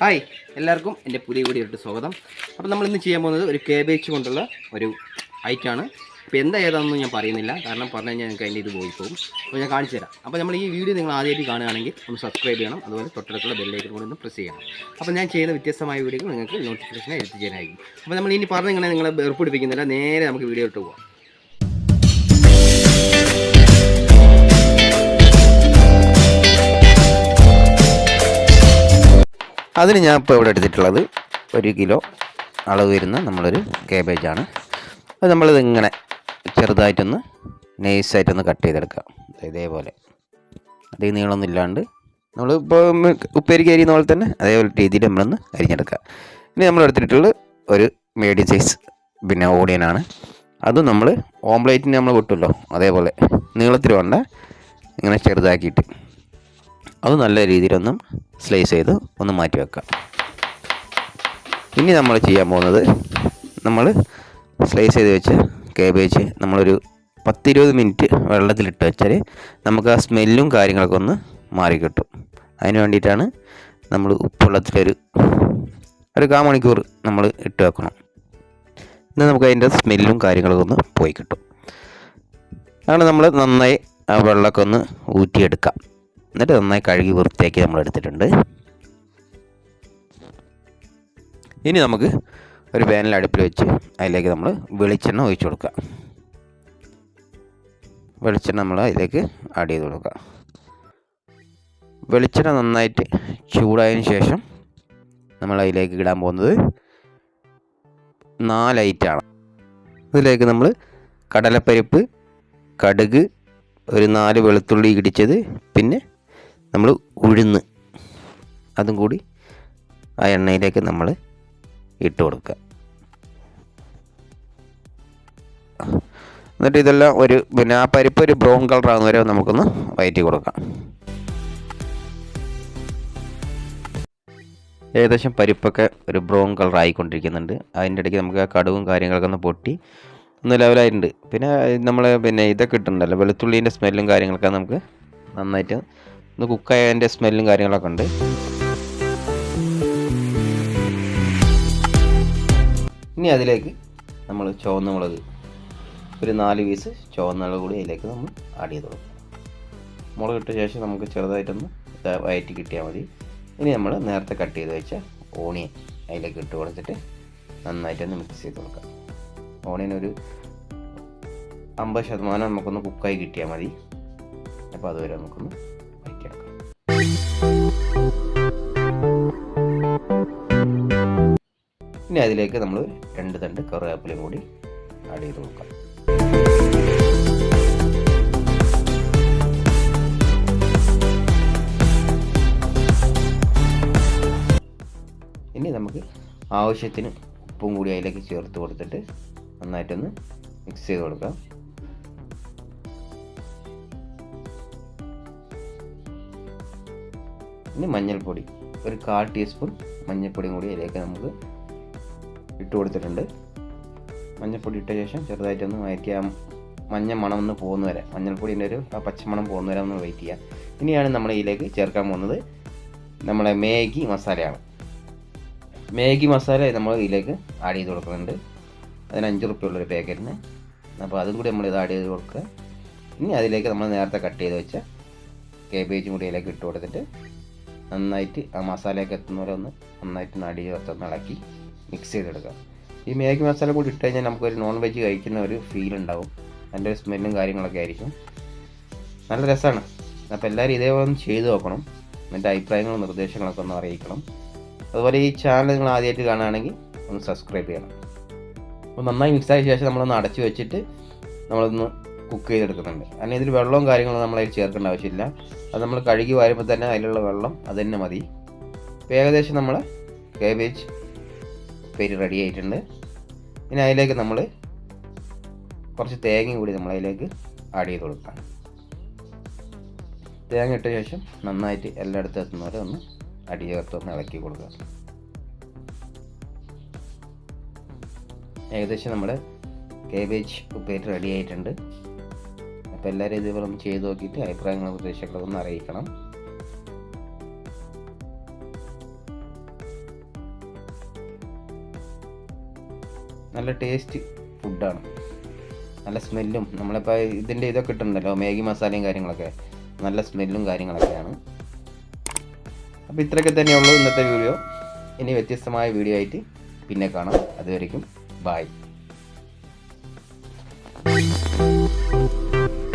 Hi എല്ലാവർക്കും എന്റെ പുതിയ വീഡിയോയിട്ട് സ്വാഗതം. അപ്പോൾ നമ്മൾ ഇന്ന് ചെയ്യാൻ പോകുന്നത് ഒരു കേബേജ് കൊണ്ടുള്ള ഒരു ഐറ്റാണ് അപ്പോൾ എന്താ ഏതാണെന്ന് ഞാൻ പറയുന്നില്ല. കാരണം പറഞ്ഞു കഴിഞ്ഞാൽ നിങ്ങൾക്ക് അതിന്റെ ഇത് പോയി പോകും. അപ്പോൾ ഞാൻ കാണിച്ചു തരാം. അപ്പോൾ നമ്മൾ ഈ വീഡിയോ നിങ്ങൾ ആദ്യമായിട്ട് കാണുകയാണെങ്കിൽ ഒന്ന് സബ്സ്ക്രൈബ് ചെയ്യണം. അതുപോലെ തൊട്ടടുത്തുള്ള ബെല്ലൈക്കൺ കൂടി ഒന്ന് പ്രസ് ചെയ്യണം. അപ്പോൾ ഞാൻ ചെയ്യുന്ന വ്യത്യസ്തമായ വീഡിയോകൾ നിങ്ങൾക്ക് നോട്ടിഫിക്കേഷൻ എത്തിച്ചേരായിരിക്കും അപ്പോൾ നമ്മൾ ഇനി പറഞ്ഞിങ്ങനെ നിങ്ങളെ വെറുപ്പിടിപ്പിക്കുന്നില്ല. നേരെ നമുക്ക് വീഡിയോ ഇട്ട് പോകാം അതിന് ഞാൻ ഇപ്പോൾ ഇവിടെ എടുത്തിട്ടുള്ളത് ഒരു കിലോ അളവ് വരുന്ന നമ്മളൊരു കേബേജാണ് അത് നമ്മളിത് ഇങ്ങനെ ചെറുതായിട്ടൊന്ന് നൈസായിട്ടൊന്ന് കട്ട് ചെയ്തെടുക്കാം. ഇതേപോലെ. അധികം നീളമൊന്നും ഇല്ലാണ്ട് നമ്മൾ ഇപ്പോൾ ഉപ്പേരിക്ക് അരിയുന്ന പോലെ തന്നെ അതേപോലെ രീതിയിൽ നമ്മളൊന്ന് അരിഞ്ഞെടുക്കുക ഇനി നമ്മൾ എടുത്തിട്ടുള്ളത് ഒരു മീഡിയം സൈസ് പിന്നെ ഓണിയനാണ് അത് നമ്മൾ ഓംപ്ലേറ്റിന് നമ്മൾ കിട്ടുമല്ലോ അതേപോലെ. നീളത്തിൽ വേണ്ട ഇങ്ങനെ ചെറുതാക്കിയിട്ട്. അത് നല്ല രീതിയിലൊന്നും സ്ലൈസ് ചെയ്ത് ഒന്ന് മാറ്റി വെക്കാം. ഇനി നമ്മൾ ചെയ്യാൻ പോകുന്നത് നമ്മൾ സ്ലൈസ് ചെയ്ത് വെച്ച കേബേജ് നമ്മളൊരു പത്തിരുപത് മിനിറ്റ് വെള്ളത്തിലിട്ട് വെച്ചാൽ നമുക്ക് ആ സ്മെല്ലും കാര്യങ്ങളൊക്കെ ഒന്ന് മാറിക്കിട്ടും അതിന് വേണ്ടിയിട്ടാണ് നമ്മൾ ഉപ്പുവെള്ളത്തിലൊരു ഒരു കാ മണിക്കൂർ നമ്മൾ ഇട്ട് വെക്കണം. എന്നാൽ നമുക്ക് അതിന്റെ സ്മെല്ലും കാര്യങ്ങളൊക്കെ ഒന്ന് പോയി കിട്ടും. അതാണ് നമ്മൾ നന്നായി ആ വെള്ളമൊക്കെ ഒന്ന് ഊറ്റിയെടുക്കാം. എന്നിട്ട് നന്നായി കഴുകി വൃത്തിയാക്കി നമ്മൾ എടുത്തിട്ടുണ്ട്. ഇനി നമുക്ക് ഒരു പാനിൽ അടുപ്പിൽ വെച്ച് അതിലേക്ക് നമ്മൾ വെളിച്ചെണ്ണ ഒഴിച്ചു കൊടുക്കുക. വെളിച്ചെണ്ണ നമ്മൾ അതിലേക്ക് ആഡ് ചെയ്ത് കൊടുക്കുക. വെളിച്ചെണ്ണ നന്നായിട്ട് ചൂടായതിന് ശേഷം നമ്മൾ അതിലേക്ക് ഇടാൻ പോകുന്നത് നാലൈറ്റാണ് അതിലേക്ക് നമ്മൾ കടലപ്പരിപ്പ് കടുക് ഒരു നാല് വെളുത്തുള്ളി ഇടിച്ചത് പിന്നെ നമ്മൾ ഉഴുന്ന്. അതും കൂടി ആ എണ്ണയിലേക്ക് നമ്മൾ ഇട്ട് കൊടുക്കുക. എന്നിട്ട് ഇതെല്ലാം ഒരു പിന്നെ ആ പരിപ്പ് ഒരു ബ്രൗൺ കളർ ആകുന്ന വരെ നമുക്കൊന്ന് വയറ്റി കൊടുക്കാം. ഏകദേശം പരിപ്പൊക്കെ ഒരു ബ്രൗൺ കളർ ആയിക്കൊണ്ടിരിക്കുന്നുണ്ട്. അതിന്റെ ഇടയ്ക്ക് നമുക്ക് ആ കടുവും കാര്യങ്ങളൊക്കെ ഒന്ന് പൊട്ടി ഒന്ന് ലെവലായിട്ടുണ്ട്. പിന്നെ നമ്മൾ പിന്നെ ഇതൊക്കെ ഇട്ടുണ്ടല്ലോ വെളുത്തുള്ളീന്റെ സ്മെല്ലും കാര്യങ്ങളൊക്കെ നമുക്ക് നന്നായിട്ട് ഒന്ന് കുക്കായതിന്റെ സ്മെല്ലും കാര്യങ്ങളൊക്കെ ഉണ്ട്. ഇനി അതിലേക്ക് നമ്മൾ ചുവന്ന മുളക് ഒരു നാല് പീസ് ചുവന്ന മുളക് കൂടി അതിലേക്ക് നമ്മൾ ആഡ് ചെയ്ത് കൊടുക്കും. മുളക് ഇട്ട ശേഷം നമുക്ക് ചെറുതായിട്ടൊന്ന് വയറ്റി കിട്ടിയാൽ മതി. ഇനി നമ്മൾ നേരത്തെ കട്ട് ചെയ്ത് വെച്ച ഓണിയൻ അതിലേക്ക് ഇട്ട് കൊടുത്തിട്ട് നന്നായിട്ടൊന്ന് മിക്സ് ചെയ്ത് കൊടുക്കാം. ഓണിയൻ ഒരു അമ്പത് ശതമാനം നമുക്കൊന്ന് കുക്കായി കിട്ടിയാൽ മതി. അപ്പോൾ അതുവരെ നമുക്കൊന്ന് ഇനി അതിലേക്ക് നമ്മൾ രണ്ട് തണ്ട് കറിവേപ്പിലയും കൂടി ആഡ് ചെയ്ത് കൊടുക്കാം. ഇനി നമുക്ക് ആവശ്യത്തിന് ഉപ്പും കൂടി അതിലേക്ക് ചേർത്ത് കൊടുത്തിട്ട് നന്നായിട്ടൊന്ന് മിക്സ് ചെയ്ത് കൊടുക്കാം. ഇനി മഞ്ഞൾപ്പൊടി ഒരു കാൽ ടീസ്പൂൺ മഞ്ഞൾപ്പൊടിയും കൂടി അതിലേക്ക് നമുക്ക് ഇട്ട് കൊടുത്തിട്ടുണ്ട് മഞ്ഞൾപ്പൊടി ഇട്ട ശേഷം ചെറുതായിട്ടൊന്ന് വയറ്റി ആ മഞ്ഞ മണം ഒന്ന് പോകുന്ന വരെ. മഞ്ഞൾപ്പൊടിന്റെ ഒരു ആ പച്ചമണം പോകുന്ന വരെ ഒന്ന് വെയിറ്റ് ചെയ്യുക ഇനിയാണ് നമ്മൾ ഇതിലേക്ക് ചേർക്കാൻ പോകുന്നത് നമ്മളെ മാഗി മസാലയാണ്. മാഗി മസാല നമ്മൾ ഇതിലേക്ക് ആഡ് ചെയ്ത് കൊടുക്കുന്നുണ്ട്. അതിന് അഞ്ച് റുപ്യുള്ളൊരു പാക്കറ്റിന് അപ്പോൾ അതും കൂടി നമ്മൾ ഇത് ആഡ് ചെയ്ത് കൊടുക്കുക. ഇനി അതിലേക്ക് നമ്മൾ നേരത്തെ കട്ട് ചെയ്ത് വെച്ച കേബേജും കൂടി അതിലേക്ക് ഇട്ട് കൊടുത്തിട്ട് നന്നായിട്ട് ആ മസാലയൊക്കെ എത്തുന്നവരെ ഒന്ന് നന്നായിട്ട് നടി ചേർത്തൊന്ന് ഇളക്കി. മിക്സ് ചെയ്തെടുക്കുക. ഈ മാഗി മസാല കൂടി ഇട്ട് കഴിഞ്ഞാൽ നമുക്കൊരു നോൺ വെജ് കഴിക്കുന്ന ഒരു ഫീൽ ഉണ്ടാവും. ഒരു സ്മെല്ലും കാര്യങ്ങളൊക്കെ ആയിരിക്കും. നല്ല രസമാണ്. അപ്പോൾ എല്ലാവരും ഇതേപോലെ ഒന്ന് ചെയ്ത് നോക്കണം. എന്റെ അഭിപ്രായങ്ങളും നിർദ്ദേശങ്ങളൊക്കെ ഒന്ന് അറിയിക്കണം. അതുപോലെ ഈ ചാനൽ നിങ്ങൾ ആദ്യമായിട്ട് കാണുകയാണെങ്കിൽ ഒന്ന് സബ്സ്ക്രൈബ് ചെയ്യണം. അപ്പോൾ നന്നായി മിക്സ് ആയ ശേഷം നമ്മളൊന്ന് അടച്ചു വെച്ചിട്ട് നമ്മളൊന്ന് കുക്ക് ചെയ്തെടുക്കുന്നുണ്ട്. അല്ലെങ്കിൽ ഇതിൽ വെള്ളവും കാര്യങ്ങളും നമ്മളതിൽ ചേർക്കേണ്ട ആവശ്യമില്ല. അത് നമ്മൾ കഴുകി വരുമ്പോൾ തന്നെ അതിലുള്ള വെള്ളം അത് തന്നെ മതി. ഏകദേശം നമ്മൾ കേബേജ് ഉപ്പേരി റെഡി ആയിട്ടുണ്ട്. ഇനി അതിലേക്ക് നമ്മൾ കുറച്ച് തേങ്ങ കൂടി നമ്മൾ അതിലേക്ക് ആഡ് ചെയ്ത് കൊടുക്കാം. തേങ്ങ ഇട്ട ശേഷം നന്നായിട്ട് എല്ലായിടത്തും എത്തുന്നവരെ ഒന്ന് അടി ചേർത്ത് ഒന്ന് ഇളക്കി കൊടുക്കുക. ഏകദേശം നമ്മുടെ കേബേജ് ഉപ്പേരി റെഡി ആയിട്ടുണ്ട്. അപ്പോൾ എല്ലാവരും ഇതേപോലെ ഒന്ന് ചെയ്ത് നോക്കിയിട്ട് അഭിപ്രായങ്ങളും ഉദ്ദേശങ്ങളൊന്നും അറിയിക്കണം. നല്ല ടേസ്റ്റ് ഫുഡാണ് നല്ല സ്മെല്ലും നമ്മളിപ്പോൾ ഇതിന്റെ ഇതൊക്കെ ഇട്ടുണ്ടല്ലോ മാഗി മസാലയും കാര്യങ്ങളൊക്കെ. നല്ല സ്മെല്ലും കാര്യങ്ങളൊക്കെയാണ്. അപ്പോൾ ഇത്രയൊക്കെ തന്നെയുള്ളൂ ഇന്നത്തെ വീഡിയോ ഇനി വ്യത്യസ്തമായ വീഡിയോ ആയിട്ട് പിന്നെ കാണാം. അതുവരേക്കും ബായ് Thank you.